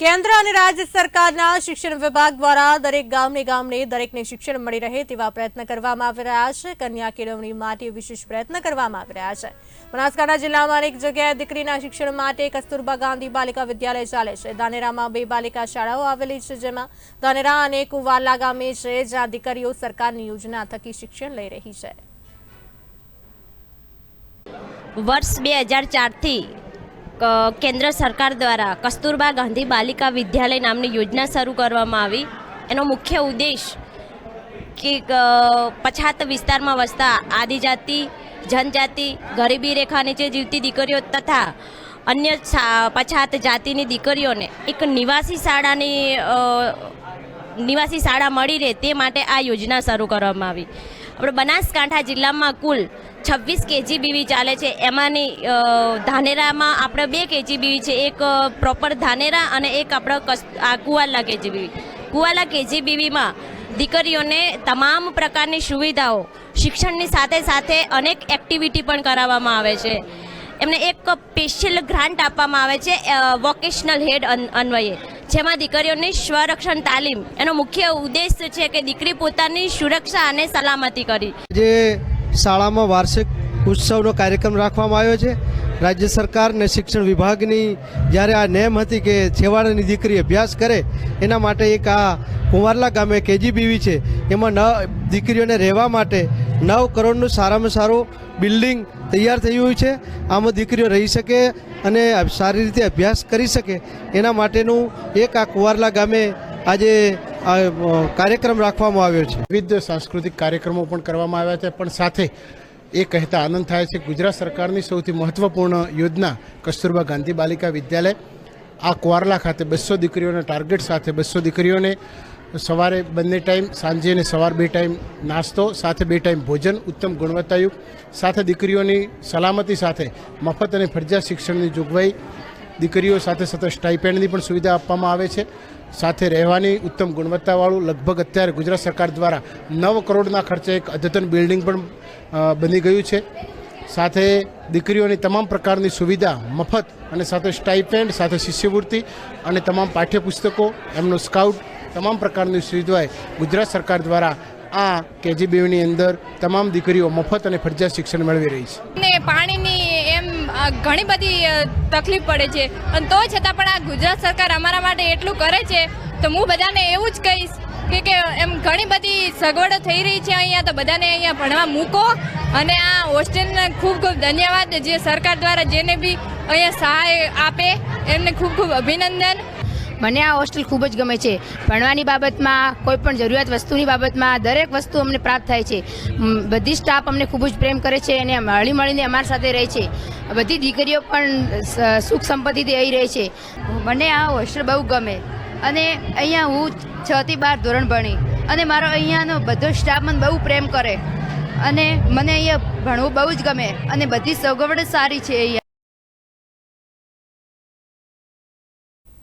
કેન્દ્ર અને રાજ્ય સરકારના શિક્ષણ વિભાગ દ્વારા દરેક ગામને ગામને દરેકને શિક્ષણ મળી રહે તેવા પ્રયત્ન કરવામાં આવી રહ્યા છે. કન્યા કેળવણી માટે વિશેષ પ્રયત્ન કરવામાં આવી રહ્યા છે. બનાસકાંઠા જિલ્લામાં અનેક જગ્યાએ દીકરીના શિક્ષણ માટે કસ્તુરબા ગાંધી બાલિકા વિદ્યાલય ચાલે છે. ધાનેરામાં બે બાલિકા શાળાઓ આવેલી છે જેમાં ધાનેરા અને કુવાલા ગામે છે, જ્યાં દીકરીઓ સરકારની યોજના થકી શિક્ષણ લઈ રહી છે. વર્ષ બે હજાર ચારથી કેન્દ્ર સરકાર દ્વારા કસ્તુરબા ગાંધી બાલિકા વિદ્યાલય નામની યોજના શરૂ કરવામાં આવી. એનો મુખ્ય ઉદ્દેશ કે પછાત વિસ્તારમાં વસતા આદિજાતિ, જનજાતિ, ગરીબી રેખા નીચે જીવતી દીકરીઓ તથા અન્ય પછાત જાતિની દીકરીઓને એક નિવાસી શાળાની નિવાસી શાળા મળી રહે તે માટે આ યોજના શરૂ કરવામાં આવી. આપણે બનાસકાંઠા જિલ્લામાં કુલ છવ્વીસ કેજીબીવી ચાલે છે. એમાંની ધાનેરામાં આપણે બે કેજીબીવી છે. એક પ્રોપર ધાનેરા અને એક આપણે આ કુવાલા કેજીબીવી કુવાલા કેજીબીવીમાં દીકરીઓને તમામ પ્રકારની સુવિધાઓ શિક્ષણની સાથે સાથે અનેક એક્ટિવિટી પણ કરાવવામાં આવે છે. એમને એક સ્પેશિયલ ગ્રાન્ટ આપવામાં આવે છે વોકેશનલ હેડ અન્વયે. જેમાં દીકરીઓની સ્વરક્ષણ તાલીમ. એનો મુખ્ય ઉદ્દેશ છે કે દીકરી પોતાની સુરક્ષા અને સલામતી કરી. જે શાળામાં વાર્ષિક ઉત્સવનો કાર્યક્રમ રાખવામાં આવ્યો છે. રાજ્ય સરકાર ને શિક્ષણ વિભાગની જ્યારે આ નેમ હતી કે છેવાડાની દીકરી અભ્યાસ કરે, એના માટે એક આ કુંવારલા ગામે કેજીબીવી છે. એમાં ન, દીકરીઓને રહેવા માટે નવ કરોડનું સારામાં સારું બિલ્ડિંગ તૈયાર થયું છે. આમાં દીકરીઓ રહી શકે અને સારી રીતે અભ્યાસ કરી શકે. એના માટેનું એક આ કુંવારલા ગામે આજે કાર્યક્રમ રાખવામાં આવ્યો છે. વિવિધ સાંસ્કૃતિક કાર્યક્રમો પણ કરવામાં આવ્યા છે, પણ સાથે એ કહેતા આનંદ થાય છે ગુજરાત સરકારની સૌથી મહત્વપૂર્ણ યોજના કસ્તુરબા ગાંધી બાલિકા વિદ્યાલય, આ કુવારલા ખાતે બસો દીકરીઓના ટાર્ગેટ સાથે બસો દીકરીઓને સવારે બંને ટાઈમ, સાંજે અને સવાર બે ટાઈમ નાસ્તો, સાથે બે ટાઈમ ભોજન, ઉત્તમ ગુણવત્તાયુક્ત, સાથે દીકરીઓની સલામતી સાથે મફત અને ફરજિયાત શિક્ષણની જોગવાઈ, દીકરીઓ સાથે સતત સ્ટાઇપેન્ડની પણ સુવિધા આપવામાં આવે છે. સાથે રહેવાની ઉત્તમ ગુણવત્તાવાળું લગભગ અત્યારે ગુજરાત સરકાર દ્વારા નવ કરોડના ખર્ચે એક અદ્યતન બિલ્ડિંગ પણ બની ગયું છે. સાથે દીકરીઓની તમામ પ્રકારની સુવિધા, મફત અને સાથે સ્ટાઇપેન્ડ, સાથે શિષ્યવૃત્તિ અને તમામ પાઠ્યપુસ્તકો, એમનો સ્કાઉટ, તમામ પ્રકારની સુવિધાએ ગુજરાત સરકાર દ્વારા આ કેજીબીની અંદર તમામ દીકરીઓ મફત અને ફરજિયાત શિક્ષણ મેળવી રહી છે. પાણીની ઘણી બધી તકલીફ પડે છે. અને તો છતાં પણ આ ગુજરાત સરકાર અમારા માટે એટલું કરે છે, તો હું બધાને એવું જ કહીશ કે કે એમ ઘણી બધી સગવડો થઈ રહી છે અહીંયા, તો બધાને અહીંયા ભણવા મૂકો. અને આ હોસ્ટેલને ખૂબ ખૂબ ધન્યવાદ, જે સરકાર દ્વારા જેને બી અહીંયા સહાય આપે, એમને ખૂબ ખૂબ અભિનંદન. મને આ હોસ્ટેલ ખૂબ જ ગમે છે. ભણવાની બાબતમાં, કોઈ પણ જરૂરિયાત વસ્તુની બાબતમાં દરેક વસ્તુ અમને પ્રાપ્ત થાય છે. બધી સ્ટાફ અમને ખૂબ જ પ્રેમ કરે છે અને હળી મળીને અમારી સાથે રહે છે. બધી દીકરીઓ પણ સુખ સંપત્તિથી અહીં રહે છે. મને આ હોસ્ટેલ બહુ ગમે. અને અહીંયા હું છ થી બાર ધોરણ ભણી અને મારો અહીંયાનો બધો સ્ટાફ મને બહુ પ્રેમ કરે. અને મને અહીંયા ભણવું બહુ જ ગમે અને બધી સગવડ સારી છે અહીંયા.